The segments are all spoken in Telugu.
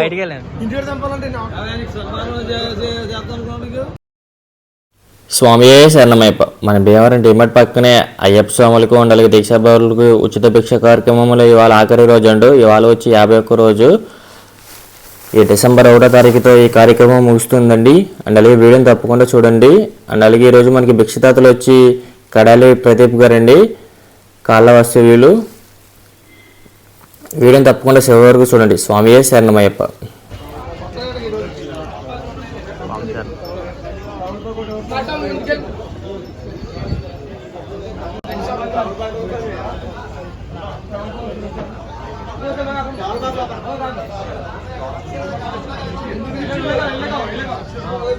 బయటికి వెళ్ళాను స్వామియే శరణమయ్యప్ప మన భీమవరం డిమట్ పక్కనే అయ్యప్ప స్వాములకు ఉండాలి దీక్షాభావులకు ఉచిత భిక్ష కార్యక్రమంలో ఇవాళ ఆఖరి రోజు అండు ఇవాళ వచ్చి యాభై ఒక్క రోజు. ఈ డిసెంబర్ ఒకటో తారీఖుతో ఈ కార్యక్రమం ముగుస్తుందండి. అండ్ అలాగే వీడియోని తప్పకుండా చూడండి. అండ్ అలాగే ఈరోజు మనకి భిక్షదాతలు వచ్చి కడాలి ప్రదీప్ గారండి. కాళ్ళ వస్తువులు వీడియోని తప్పకుండా చివరి వరకు చూడండి. స్వామియే శరణమయ్యప్ప.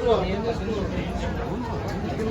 ఇటో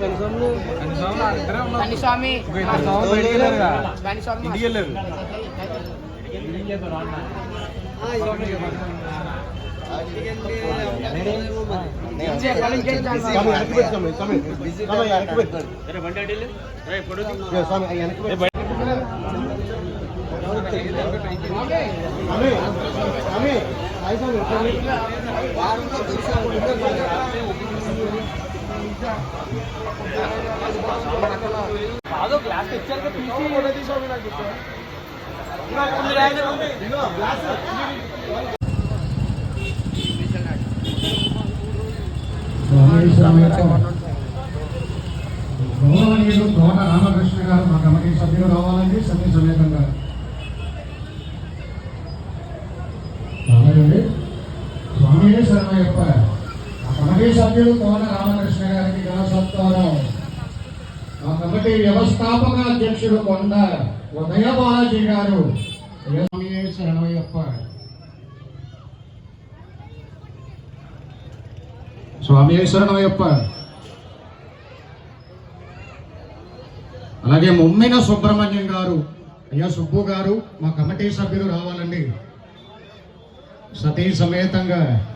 కనీసంలో అని స్వామి. అని స్వామి. ఇంటికి వెళ్ళారు స్వామి. వెనక్కి పెట్టు స్వామి స్వామి స్వామి. అదో గ్లాస్ తెచ్చారు స్వామి వెనక్కి పెట్టు స్వామి స్వామి హాయ్ స్వామి గౌరవనీయులు కోట రామకృష్ణ గారు మా కమిటీ సభ్యులు రావాలండి సభ్య సమేతంగా రావాలండి స్వామి శరణయ్యప్ప మా కమిటీ సభ్యులు కోట రామకృష్ణ గారికి ఘన మా కమిటీ వ్యవస్థాపక అధ్యక్షుడు కొండ ఉదయ బాలాజీ గారు స్వామి శరణయ్యప్ప స్వామి శరణయ్యప్ప అలాగే ముమ్మిన సుబ్రహ్మణ్యం గారు అయ్యా సుబ్బు గారు మా కమిటీ సభ్యులు రావాలండి. సతీ సమేతంగా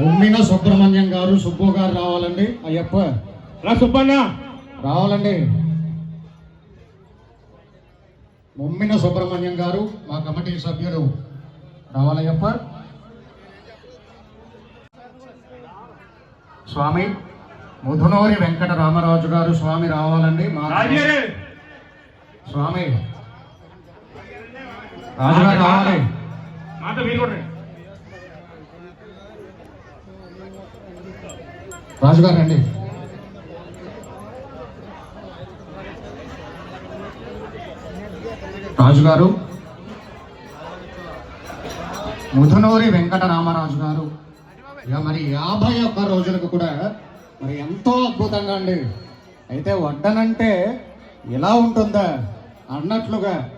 ముమ్మిన సుబ్రహ్మణ్యం గారు సుబ్బు గారు రావాలండి. అయ్యప్ప. రా సుబ్బన్న. రావాలండి. ముమ్మిన సుబ్రహ్మణ్యం గారు మా కమిటీ సభ్యులు రావాలయ్యప్ప స్వామి ముధునూరి వెంకట రామరాజు గారు స్వామి రావాలండి మా స్వామి. రాజుగారు రావాలి. రాజుగారు రండి. రాజుగారు ముధునూరి వెంకట రామరాజు గారు. మరి యాభై ఒక్క రోజులకు కూడా మరి ఎంతో అద్భుతంగా అండి. అయితే వడ్డనంటే ఇలా ఉంటుందా అన్నట్లుగా.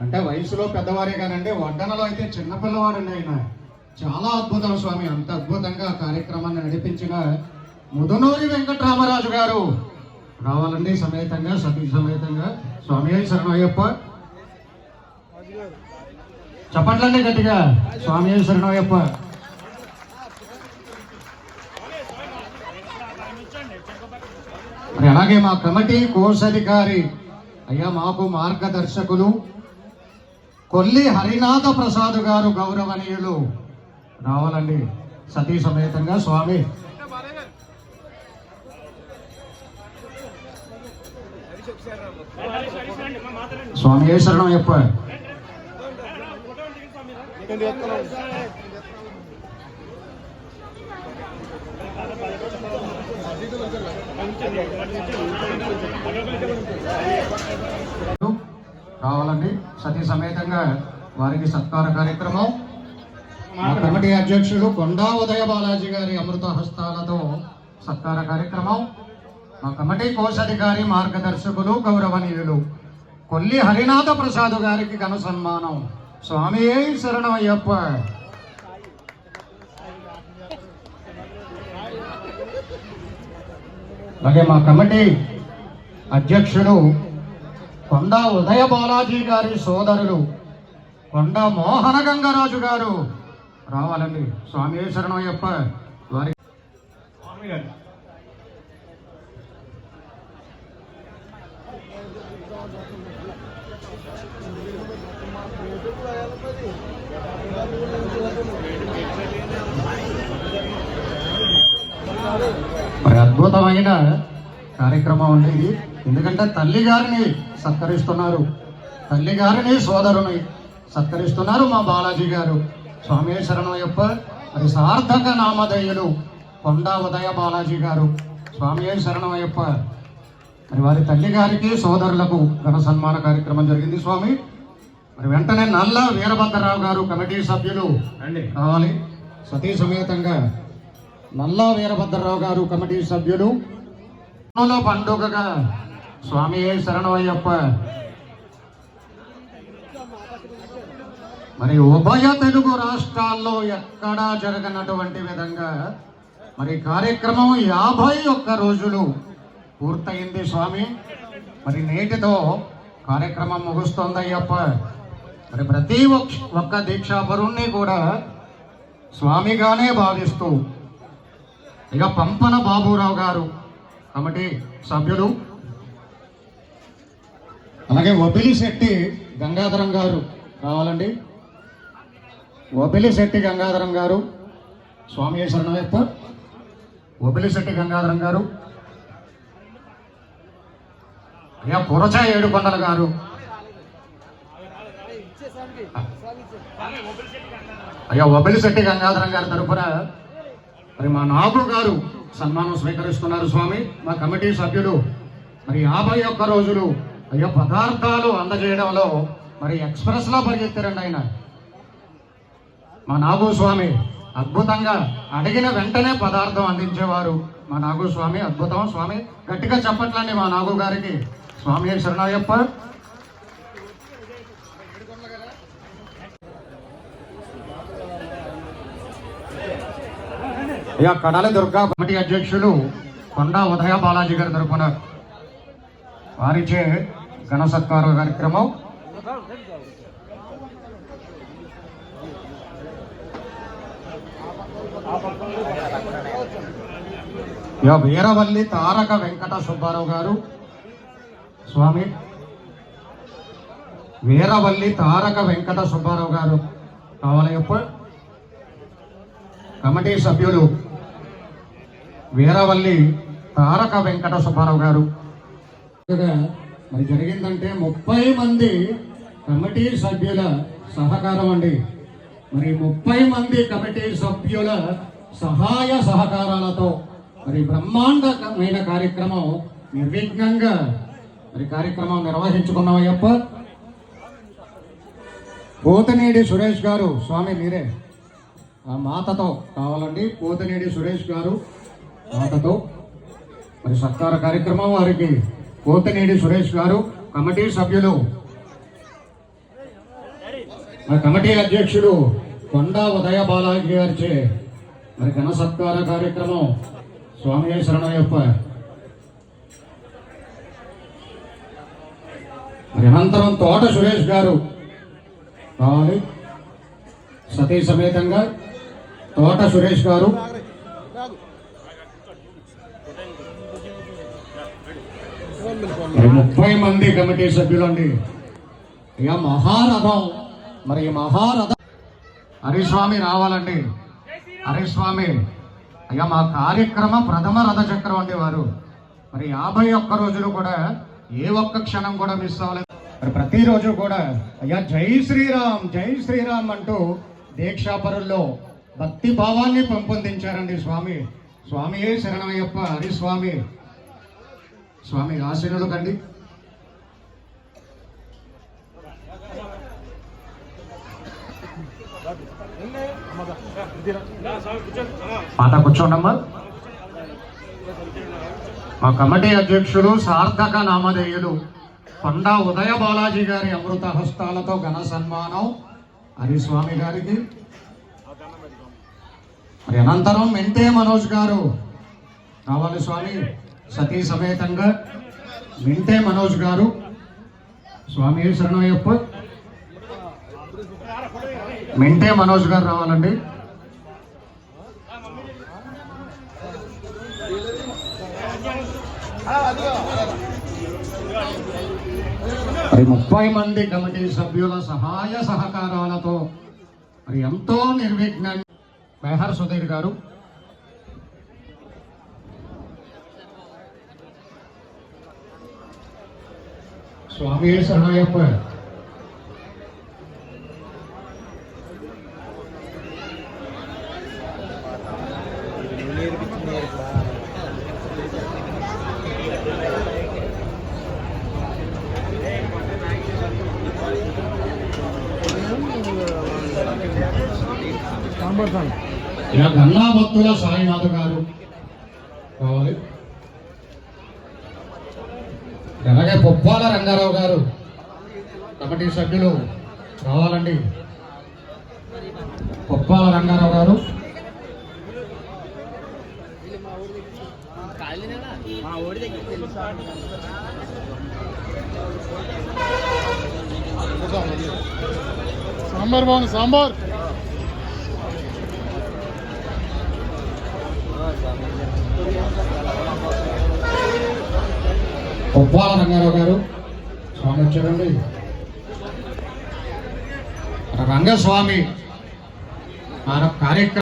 అంటే వయసులో పెద్దవారే కానండి వడ్డనలో అయితే చిన్నపిల్లవాడండి ఆయన. చాలా అద్భుతం స్వామి అంత అద్భుతంగా కార్యక్రమాన్ని నడిపించిన ముదునూరి వెంకటరామరాజు గారు. రావాలండి సమేతంగా సతీ సమేతంగా. స్వామి శరణయ్యప్ప. చెప్పట్లండి గట్టిగా స్వామి శరణయ్యప్ప. మరి అలాగే మా కమిటీ కోశాధికారి అయ్యా మాకు మార్గదర్శకులు కొల్లి హరినాథ ప్రసాద్ గారు గౌరవనీయులు. రావాలండి. సతీ సమేతంగా స్వామి. స్వామి ఏ శరణం చెప్ప రావాలండి సతీ సమేతంగా వారికి సత్కార కార్యక్రమం. మా కమిటీ అధ్యక్షుడు కొండా ఉదయ బాలాజీ గారి అమృత హస్తాలతో సత్కార కార్యక్రమం. మా కమిటీ కోశాధికారి మార్గదర్శకులు గౌరవనీయులు కొల్లి హరినాథ ప్రసాద్ గారికి ఘన సన్మానం. స్వామి శరణమయ్యప్ప. అలాగే మా కమిటీ అధ్యక్షుడు కొండ ఉదయ బాలాజీ గారి సోదరులు కొండ మోహన గంగరాజు గారు. రావాలండి. స్వామి శరణమయ్యప్ప వారి మరి అద్భుతమైన కార్యక్రమం అండి ఇది. ఎందుకంటే తల్లి గారిని సత్కరిస్తున్నారు. తల్లి గారిని సోదరుని సత్కరిస్తున్నారు మా బాలాజీ గారు. స్వామి శరణయ్యప్ప మరి సార్థక నామధేయులు కొండ ఉదయ బాలాజీ గారు. స్వామి శరణమయ్యప్ప మరి వారి తల్లి గారికి సోదరులకు ఘన సన్మాన కార్యక్రమం జరిగింది స్వామి. మరి వెంటనే నల్ల వీరభద్రరావు గారు కమిటీ సభ్యులు రావాలి సతీ సమేతంగా నల్లా వీరభద్రరావు గారు కమిటీ సభ్యులు. పండుగగా స్వామి శరణమయ్యప్ప మరి ఉభయ తెలుగు రాష్ట్రాల్లో ఎక్కడా జరగనటువంటి విధంగా మరి కార్యక్రమం యాభై ఒక్క రోజులు పూర్తయింది స్వామి. మరి నేటితో కార్యక్రమం ముగుస్తుందయ్యప్ప మరి ప్రతి ఒక్- ఒక్క దీక్షాపరుణ్ణి కూడా స్వామిగానే భావిస్తూ ఇక పంపన బాబురావు గారు. కమిటీ సభ్యులు. అలాగే ఒబిలిశెట్టి గంగాధరం గారు రావాలండి. ఒబిలిశెట్టి గంగాధరం గారు స్వామి శరణవైపు ఒబిలిశెట్టి గంగాధరం గారు. అయ్యా పురచ ఏడుకొండల గారు. అయ్యా ఒబిలిశెట్టి గంగాధరం గారి తరఫున మరి మా నాగు గారు సన్మానం స్వీకరిస్తున్నారు స్వామి మా కమిటీ సభ్యులు. మరి యాభై ఒక్క రోజులు అయ్యో పదార్థాలు అందజేయడంలో మరి ఎక్స్ప్రెస్లో పరిగెత్తారండి ఆయన. మా నాగు స్వామి అద్భుతంగా అడిగిన వెంటనే పదార్థం అందించేవారు మా నాగు స్వామి అద్భుతం స్వామి. గట్టిగా చెప్పట్లండి మా నాగు గారికి. స్వామి శరణయ్యప్ప ఇక కడాల దుర్గా కమిటీ అధ్యక్షులు కొండా ఉదయ బాలాజీ గారి తరపున వారిచే ఘన సత్కార కార్యక్రమం. యా వీరవల్లి తారక వెంకట సుబ్బారావు గారు. స్వామి వీరవల్లి తారక వెంకట సుబ్బారావు గారు కావాలి ఎప్పుడు కమిటీ సభ్యులు వీరవల్లి తారక వెంకట సుబ్బారావు గారు. మరి జరిగిందంటే ముప్పై మంది కమిటీ సభ్యుల సహకారం అండి. మరి ముప్పై మంది కమిటీ సభ్యుల సహాయ సహకారాలతో మరి బ్రహ్మాండమైన కార్యక్రమం నిర్విఘ్నంగా మరి కార్యక్రమం నిర్వహించుకున్నామయ్యప్ప పోతనేడి సురేష్ గారు స్వామి మీరే. మాతతో కావాలండి. పోతనేడి సురేష్ గారు మాతతో. మరి సత్కార కార్యక్రమం వారికి పోతనేడి సురేష్ గారు కమిటీ సభ్యులు. మరి కమిటీ అధ్యక్షుడు కొండా ఉదయ బాలాజీ గారిచే మరి ఘన సత్కార కార్యక్రమం స్వామి శరణయ్యప్ప మరి అనంతరం తోట సురేష్ గారు కావాలి. సతీ సమేతంగా తోట సురేష్ గారు. ముప్పై మంది కమిటీ సభ్యులండి. ఇక మహారథం మరి ఈ మహారథం హరిస్వామి రావాలండి. హరిస్వామి అయ్యా మా కార్యక్రమ ప్రథమ రథ చక్రం అండి వారు. మరి యాభై ఒక్క రోజులు కూడా ఏ ఒక్క క్షణం కూడా మిస్ అవ్వలేదు. మరి ప్రతిరోజు కూడా అయ్యా జై శ్రీరామ్ జై శ్రీరామ్ అంటూ దీక్షాపరుల్లో భక్తి భావాన్ని పెంపొందించారండి స్వామి. స్వామి శరణమయ్యప్ప హరి స్వామి స్వామి ఆశీనులు కండి మాట కూర్చోండమ్మా. మా కమిటీ అధ్యక్షులు సార్థక నామధేయులు కొండ ఉదయ బాలాజీ గారి అమృత హస్తాలతో ఘన సన్మానం హరిస్వామి గారికి. మరి అనంతరం వెంటే మనోజ్ గారు కావాలి స్వామి సతీ సమేతంగా. వెంటే మనోజ్ గారు స్వామి శరణయ్యప్ప. మెంటే మనోజ్ గారు రావాలండి. మరి ముప్పై మంది కమిటీ సభ్యుల సహాయ సహకారాలతో మరి ఎంతో నిర్విఘ్న మెహర్ సుధీర్ గారు. స్వామి శరణయ్యప్ప ఇలా గన్నా భక్తుల సాయినాథ్ గారు కావాలి. అలాగే పొప్పాల రంగారావు గారు కమిటీ సభ్యులు రావాలండి. పొప్పాల రంగారావు గారు. సాంబార్ బాగుంది సాంబార్. పొప్పాల రంగారావు గారు. స్వామి వచ్చారండి. రంగస్వామి. మన కార్యక్రమం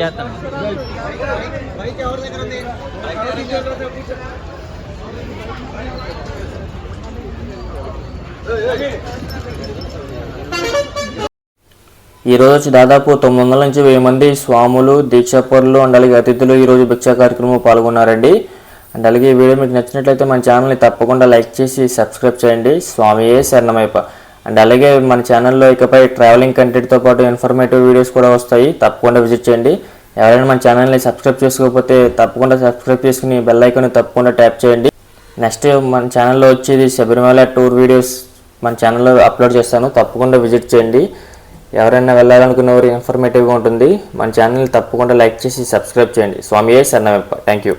చేస్తాను. ఈ రోజు వచ్చి దాదాపు తొమ్మిది వందల నుంచి వెయ్యి మంది స్వాములు దీక్షాపరులు అండ్ అలాగే అతిథులు ఈ రోజు భిక్షా కార్యక్రమంలో పాల్గొన్నారండి. అండ్ అలాగే ఈ వీడియో మీకు నచ్చినట్లయితే మన ఛానల్ని తప్పకుండా లైక్ చేసి సబ్స్క్రైబ్ చేయండి. స్వామియే శరణమైప అండ్ అలాగే మన ఛానల్లో ఇకపై ట్రావెలింగ్ కంటెంట్తో పాటు ఇన్ఫర్మేటివ్ వీడియోస్ కూడా వస్తాయి. తప్పకుండా విజిట్ చేయండి. ఎవరైనా మన ఛానల్ని సబ్స్క్రైబ్ చేసుకోకపోతే తప్పకుండా సబ్స్క్రైబ్ చేసుకుని బెల్ ఐకాన్ తప్పకుండా ట్యాప్ చేయండి. నెక్స్ట్ మన ఛానల్లో వచ్చేది శబరిమల టూర్ వీడియోస్ మన ఛానల్లో అప్లోడ్ చేస్తాను. తప్పకుండా విజిట్ చేయండి. ఎవరైనా వెళ్ళాలనుకున్న వారు ఇన్ఫర్మేటివ్గా ఉంటుంది. మన ఛానల్ తప్పకుండా లైక్ చేసి సబ్స్క్రైబ్ చేయండి. స్వామి సన్నవెంప థ్యాంక్ యూ